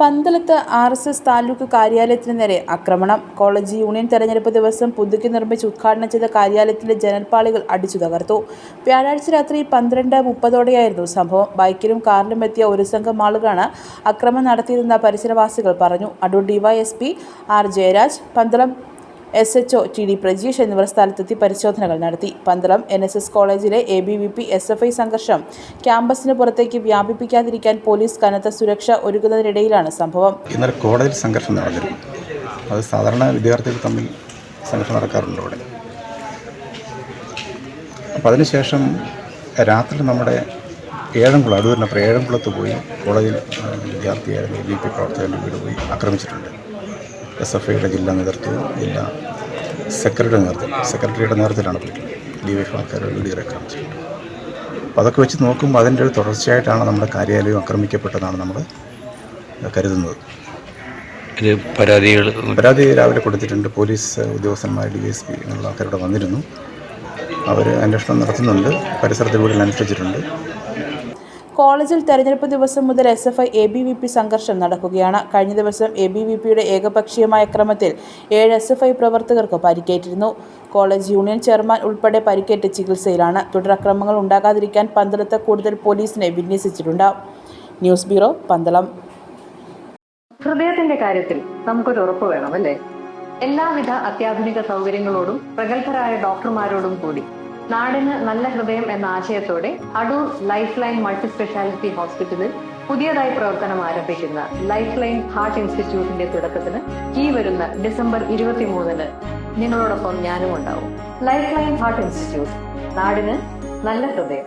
പന്തളത്ത് R S S taluk കാര്യാലയത്തിന് നേരെ ആക്രമണം. കോളേജ് യൂണിയൻ തെരഞ്ഞെടുപ്പ് ദിവസം പുതുക്കി നിർമ്മിച്ച് ഉദ്ഘാടനം ചെയ്ത കാര്യാലയത്തിലെ ജനൽപ്പാളികൾ അടിച്ചു തകർത്തു. വ്യാഴാഴ്ച രാത്രി പന്ത്രണ്ട് മുപ്പതോടെയായിരുന്നു സംഭവം. ബൈക്കിലും കാറിലും എത്തിയ ഒരു സംഘം ആളുകളാണ് അക്രമം നടത്തിയതെന്ന് പരിസരവാസികൾ പറഞ്ഞു. Adoor DYSP R Jayaraj Pandalam S H O T D Prajeesh എന്നിവർ സ്ഥലത്തെത്തി പരിശോധനകൾ നടത്തി. പന്തളം എൻ എസ് എസ് കോളേജിലെ A B V P S F I സംഘർഷം ക്യാമ്പസിന് പുറത്തേക്ക് വ്യാപിപ്പിക്കാതിരിക്കാൻ പോലീസ് കനത്ത സുരക്ഷ ഒരുക്കുന്നതിനിടയിലാണ് സംഭവം. ഇന്നലെ കോളേജിൽ സംഘർഷം നടന്നിരുന്നു. അത് സാധാരണ വിദ്യാർത്ഥികൾ തമ്മിൽ സംഘർഷം നടക്കാറുണ്ട് അവിടെ അപ്പോൾ അതിനുശേഷം രാത്രി നമ്മുടെ ഏഴംകുളം അടൂരിനപ്പുറം ഏഴംകുളത്ത് പോയി കോളേജിൽ വിദ്യാർത്ഥിയായിരുന്ന ബി പി പ്രവർത്തകരുടെ വീട് പോയി ആക്രമിച്ചിട്ടുണ്ട്. എസ് എഫ് ഐയുടെ ജില്ലാ നേതൃത്വവും ജില്ലാ സെക്രട്ടറിയുടെ നേതൃത്വം സെക്രട്ടറിയുടെ നേതൃത്വത്തിലാണ് പോയിട്ടുള്ളത് ഡി വൈഫ് ആൾക്കാരുടെ വീഡിയോ റെക്കോർഡ് ചെയ്യുന്നത് അപ്പോൾ അതൊക്കെ വെച്ച് നോക്കുമ്പോൾ അതിന്റെ ഒരു തുടർച്ചയായിട്ടാണ് നമ്മുടെ കാര്യാലയം ആക്രമിക്കപ്പെട്ടതാണ് നമ്മൾ കരുതുന്നത്. പരാതികൾ പരാതി രാവിലെ കൊടുത്തിട്ടുണ്ട്. പോലീസ് ഉദ്യോഗസ്ഥന്മാർ ഡി എസ് പി എന്നുള്ള ആൾക്കാരോട് വന്നിരുന്നു. അവർ അന്വേഷണം നടത്തുന്നുണ്ട്. പരിസരത്ത് വീടുകൾ അനുസരിച്ചിട്ടുണ്ട് കോളേജിൽ തെരഞ്ഞെടുപ്പ് ദിവസം മുതൽ S F I A B V P സംഘർഷം നടക്കുകയാണ്. കഴിഞ്ഞ ദിവസം എ ബി വി പിയുടെ ഏകപക്ഷീയമായ അക്രമത്തിൽ ഏഴ് എസ് എഫ് ഐ പ്രവർത്തകർക്ക് പരിക്കേറ്റിരുന്നു. കോളേജ് യൂണിയൻ ചെയർമാൻ ഉൾപ്പെടെ പരിക്കേറ്റ് ചികിത്സയിലാണ് തുടരക്രമങ്ങൾ ഉണ്ടാകാതിരിക്കാൻ പന്തളത്ത് കൂടുതൽ പോലീസിനെ വിന്യസിച്ചിട്ടുണ്ട്. News bureau Pandalam. ഹൃദയത്തിന്റെ കാര്യത്തിൽ നമുക്കൊരു ഉറപ്പ് വേണം അല്ലേ? എല്ലാവിധ അത്യാധുനിക സൗകര്യങ്ങളോടും പ്രഗത്ഭരായ ഡോക്ടർമാരോടും കൂടി നാടിന് നല്ല ഹൃദയം എന്ന ആശയത്തോടെ Adoor life line multi speciality ഹോസ്പിറ്റലിൽ പുതിയതായി പ്രവർത്തനം ആരംഭിക്കുന്ന ലൈഫ് ലൈൻ ഹാർട്ട് ഇൻസ്റ്റിറ്റ്യൂട്ടിന്റെ തുടക്കത്തിന് ഈ വരുന്ന ഡിസംബർ ഇരുപത്തിമൂന്നിന് നിങ്ങളോടൊപ്പം ഞാനും ഉണ്ടാവും ലൈഫ് ലൈൻ ഹാർട്ട് ഇൻസ്റ്റിറ്റ്യൂട്ട് നാടിന് നല്ല ഹൃദയം.